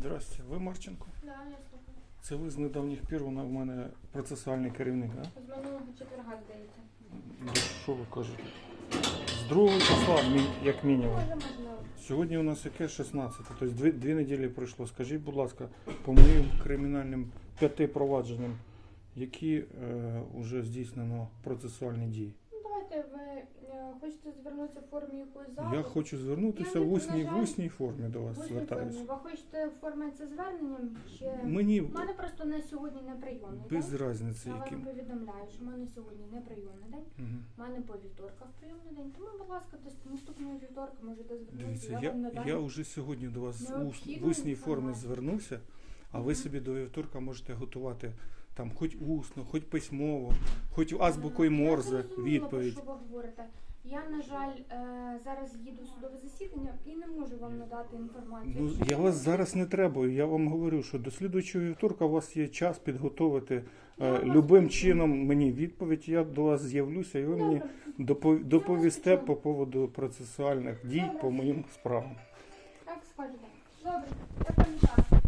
Здрасте, ви Марченко? Да, я слухаю. Це ви з недавніх пір в мене процесуальний керівник, а? З минулого четверга здається. Що ви кажете? З другого числа, як мінімум. Може, можливо. Сьогодні у нас яке 16, тобто дві, дві неділі пройшло. Скажіть, будь ласка, по моїм кримінальним п'яти провадженням, які е, вже здійснено процесуальні дії? Ви е, хочете звернутися в формі якоїсь запиту? Я хочу звернутися Я, в усній, в усній формі до вас звертаюся. Ви хочете оформити зверненням? Чи... Мені У мене просто на сьогодні не прийомний без день. різниці, Я вам яким. повідомляю, що в мене сьогодні не прийомний день. Мгм. У мене по вівторках прийомний день. Тому, будь ласка, до наступного вівторка можете звернутися. Дивіться, я, я, надам. я вже сьогодні до вас в ус- в усній формі інформацію. звернувся, а ви собі до вівторка можете готувати там хоч усно, хоч письмово, хоч азбукою Морзе відповідь. Що ви говорите? Я, на жаль, е, зараз їду в судове засідання і не можу вам надати інформацію. Ну, я вас зараз не треба. Я вам говорю, що до слідуючого вівторка у вас є час підготовити е, любим чином мені відповідь. Я до вас з'явлюся, і ви мені Добре, допо- доповісте по поводу процесуальних дій по моїм справам. так скажете. Добре, я пам'ятаю.